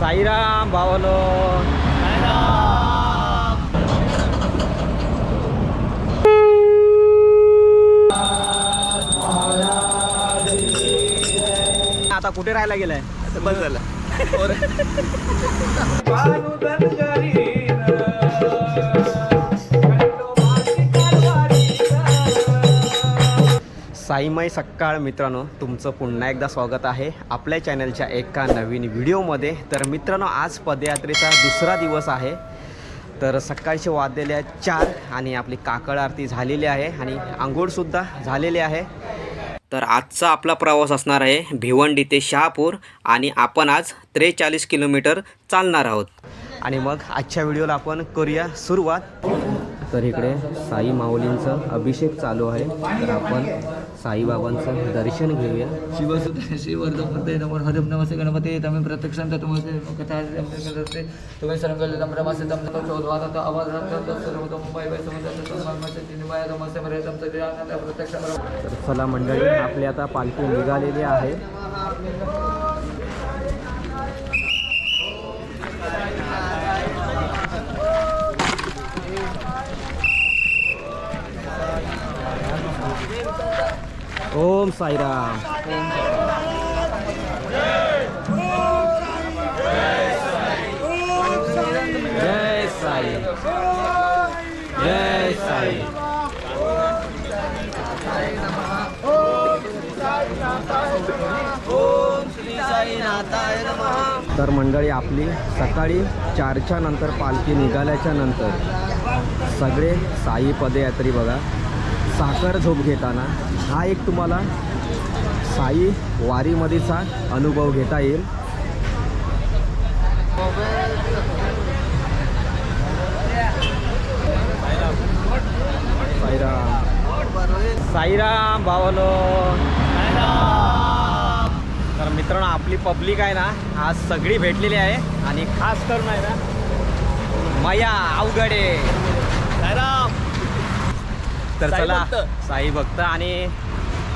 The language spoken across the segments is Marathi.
साईराम भावनो आता कुठे राहायला गेलाय? बस झालं. साईमय सकाळ मित्रांनो तुमचं पुन्हा एकदा स्वागत आहे आपल्या चॅनलच्या एका नवीन व्हिडिओमध्ये. तर मित्रांनो आज पदयात्रेचा दुसरा दिवस आहे. तर सकाळचे वाजलेल्या चार आणि आपली काकड आरती झालेली आहे आणि आंघोळसुद्धा झालेली आहे. तर आजचा आपला प्रवास असणार आहे भिवंडी ते शहापूर आणि आपण आज त्रेचाळीस किलोमीटर चालणार आहोत. आणि मग आजच्या व्हिडिओला आपण करूया सुरुवात. तर इकडे साई माऊलींचं अभिषेक चालू आहे. तर आपण साईबाबांचं दर्शन घेऊया. शिवसुत श्रीवर्धमूर्ते नमो हरिम नमस्ते गणपती तमी प्रत्यक्षांत तुमचे कथा करते तुम्ही सरंगल ब्रह्मासे तम चौद्वार आवाज रंग सर्व मुंबई वै समुद्र तिनिमाय नमस्ते मरे तम प्रत्यक्ष तर चला मंडळी आपली आता पालखी निघालेली आहे. ओम साईराम. जय साई. जय साई. तर मंडळी आपली सकाळी चारच्या नंतर पालखी निघाल्याच्या नंतर सगळे साई पदयात्री बघा. साखर झोप घेताना हा एक तुम्हाला साई वारीमध्येचा अनुभव घेता येईल. साईराम साईराम भावनो. तर मित्रांनो आपली पब्लिक आहे ना आज सगळी भेटलेली आहे आणि खास करून आहे ना मया अवघडे. तर साई चला भक्त. साई भक्त. आणि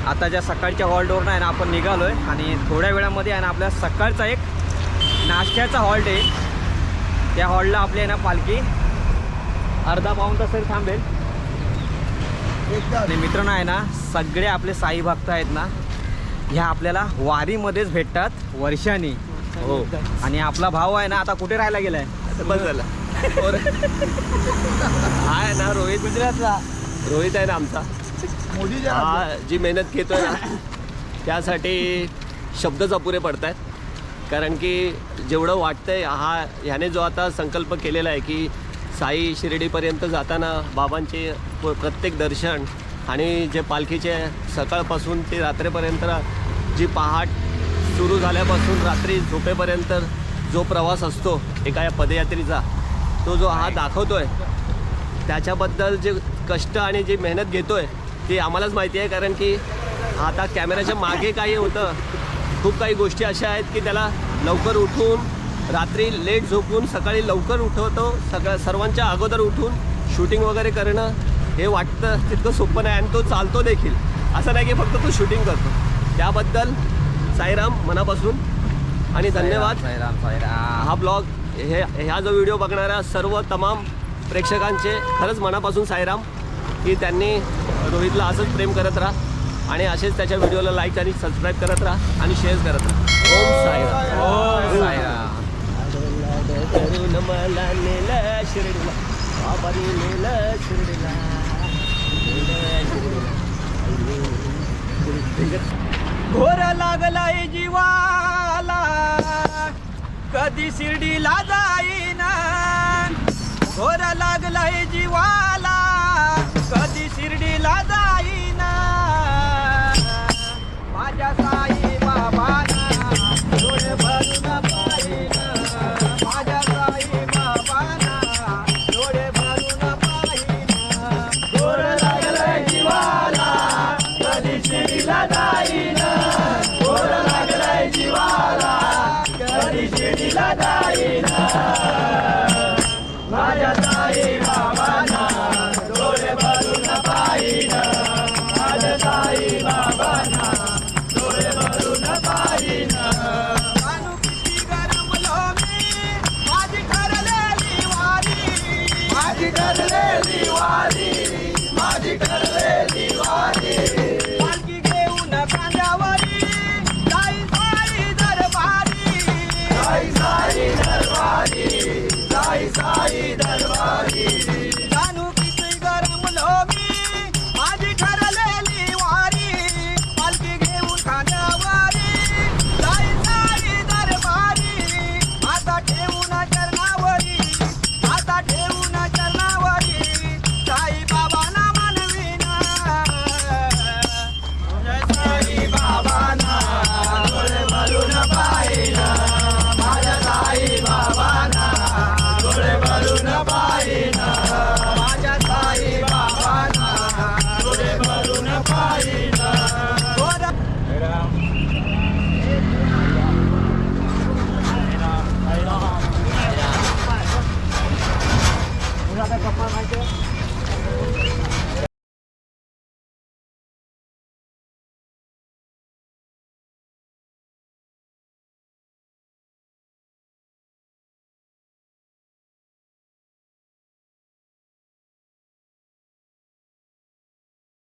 आता ज्या सकाळच्या हॉल्टवरून आहे ना आपण निघालोय. आणि थोड्या वेळामध्ये आहे ना आपल्या सकाळचा एक नाश्त्याचा हॉल्ट आहे त्या हॉल्टला आपली आहे ना पालखी. अर्धा पाऊन तास तरी थांबेल. आणि मित्रांनो आहे ना सगळे आपले साई भक्त आहेत ना ह्या आपल्याला वारीमध्येच भेटतात वर्षानी. हो. आणि आपला भाऊ आहे ना आता कुठे राहायला गेलाय? बस झालं. हा आहे ना रोहित गुजरातला. रोहित आहे ना आमचा. हा जी मेहनत घेतोय ना त्यासाठी शब्दच अपुरे पडत आहेत कारण की जेवढं वाटतंय हा ह्याने जो आता संकल्प केलेला आहे की साई शिर्डीपर्यंत जाताना बाबांचे प्रत्येक दर्शन आणि जे पालखीचे सकाळपासून ते रात्रीपर्यंत जी पहाट सुरू झाल्यापासून रात्री झोपेपर्यंत जो प्रवास असतो एका या पदयात्रीचा तो जो हा दाखवतोय त्याच्याबद्दल जे कष्ट आणि जी मेहनत घेतोय ती आम्हालाच माहिती आहे. कारण की आता कॅमेऱ्याच्या मागे काही होतं. खूप काही गोष्टी अशा आहेत की त्याला लवकर उठून रात्री लेट झोपून सकाळी लवकर उठवतो. सगळ्या सर्वांच्या अगोदर उठून शूटिंग वगैरे करणं हे वाटतं तितकं सोपं नाही आणि तो चालतो देखील. असं नाही की फक्त तो शूटिंग करतो. त्याबद्दल साईराम मनापासून आणि धन्यवाद. साईराम साईराम. हा ब्लॉग हे ह्या जो व्हिडिओ बघणाऱ्या सर्व तमाम प्रेक्षकांचे खरंच मनापासून साईराम की त्यांनी रोहितला असंच प्रेम करत राहा आणि असेच त्याच्या व्हिडिओला लाईक आणि सबस्क्राईब करत राहा आणि शेअर करत राहा. ओम ओम मला शिर्डीला घोर लागलाय जीवाला कधी शिर्डीला जाईना. घोर लागलाय जीवा कधी शिर्डीला जाईना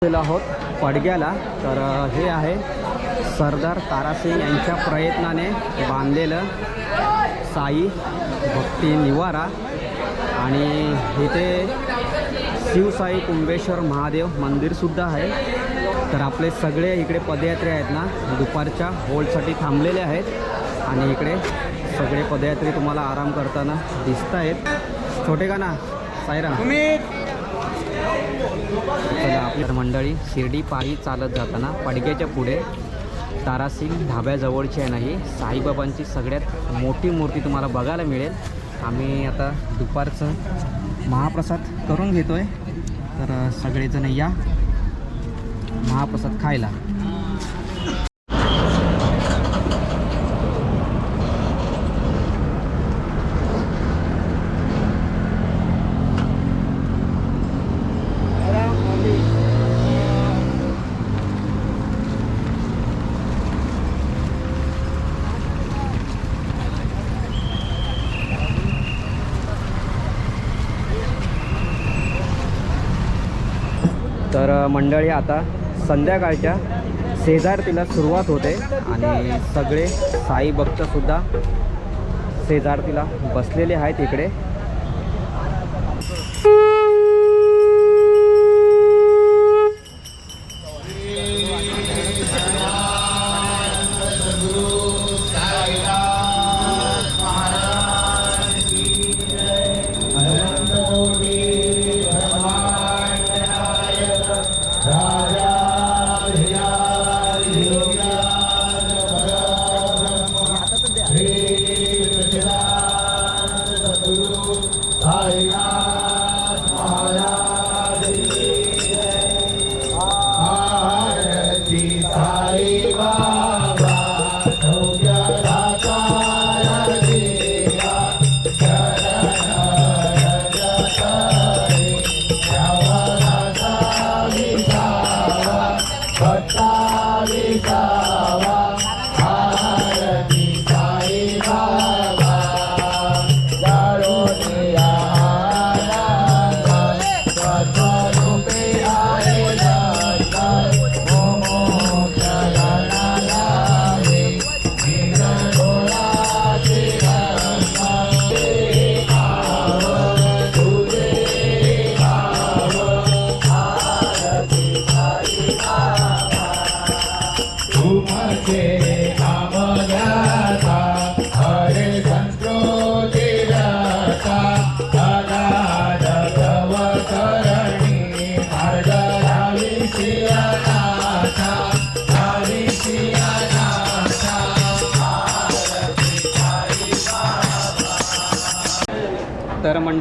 आहोत पडग्याला. तर हे आहे सरदार तारासिंग यांच्या प्रयत्नाने बांधलेलं साई भक्ती निवारा. आणि इथे शिवसाई कुंभेश्वर महादेव मंदिरसुद्धा आहे. तर आपले सगळे इकडे पदयात्री आहेत ना दुपारच्या होल्डसाठी थांबलेले आहेत. आणि इकडे सगळे पदयात्री तुम्हाला आराम करताना दिसत आहेत छोटे का ना सायरा आपली आपल्या मंडळी शिर्डी पायी चालत जाताना पडग्याच्या पुढे तारासिंग ढाब्याजवळची आहे ना ही. साईबाबांची सगळ्यात मोठी मूर्ती तुम्हाला बघायला मिळेल. आम्ही आता दुपारचं महाप्रसाद करून घेतो आहे तर सगळेजण या महाप्रसाद खायला. मंडळी आता संध्याकाळच्या शेजारतीला सुरुवात होते आणि सगळे साई भक्तसुद्धा शेजारतीला बसलेले आहेत इकडे.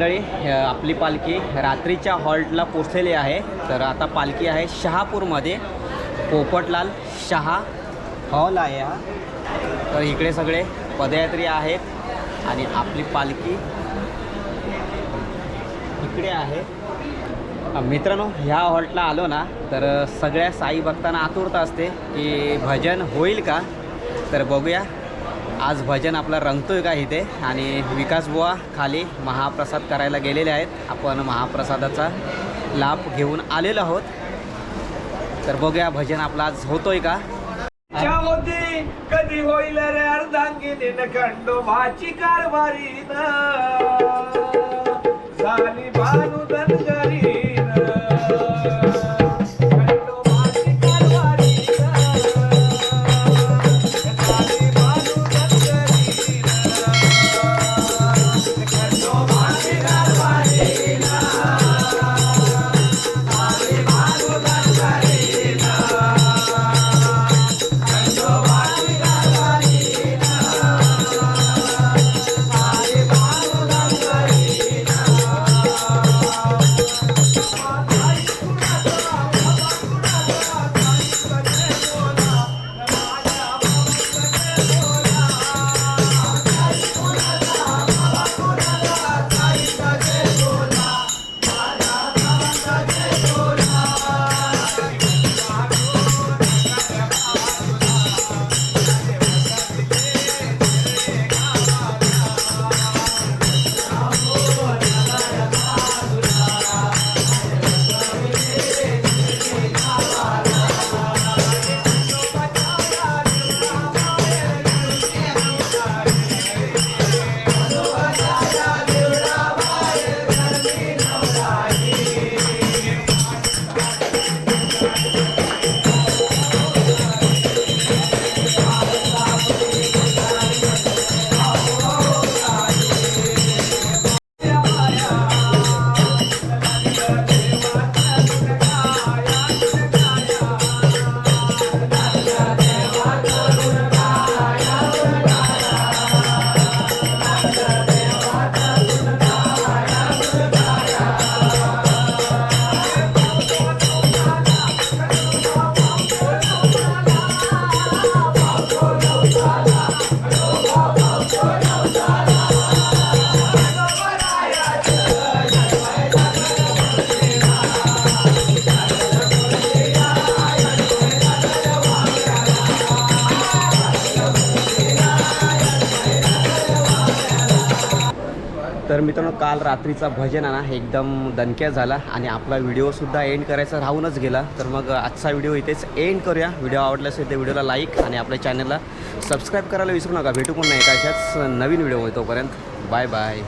मंडळी आपली पालखी रात्रीच्या हॉल्टला पोचलेली आहे. तर आता पालखी आहे शहापूरमध्ये. पोपटलाल शहा हॉल आहे हा. तर इकडे सगळे पदयात्री आहेत आणि आपली पालखी इकडे आहे. मित्रांनो ह्या हॉल्टला आलो ना तर सगळ्या साई भक्तांना आतुरता असते की भजन होईल का? तर बघूया. आज भजन आपला रंगतोय का इथे? आणि विकास बुवा खाली महाप्रसाद करायला गेलेले आहेत. आपण महाप्रसादाचा लाभ घेऊन आलेलो आहोत. तर बघूया भजन आपला आज होतोय का? कधी होईल रे अर्धांगिनी खंडोबाची कारभारी झाली भानू तर मित्रांनो काल रात्रीचा भजन आणा ना एकदम दणक्या झाला आणि आपला व्हिडिओसुद्धा एंड करायचा राहूनच गेला. तर मग आजचा व्हिडिओ इथेच एंड करूया. व्हिडिओ आवडला असेल तर व्हिडिओला लाईक आणि आपल्या चॅनलला सबस्क्राईब करायला विसरू नका. भेटू पुन्हा एका अशाच नवीन व्हिडिओ तोपर्यंत. Bye bye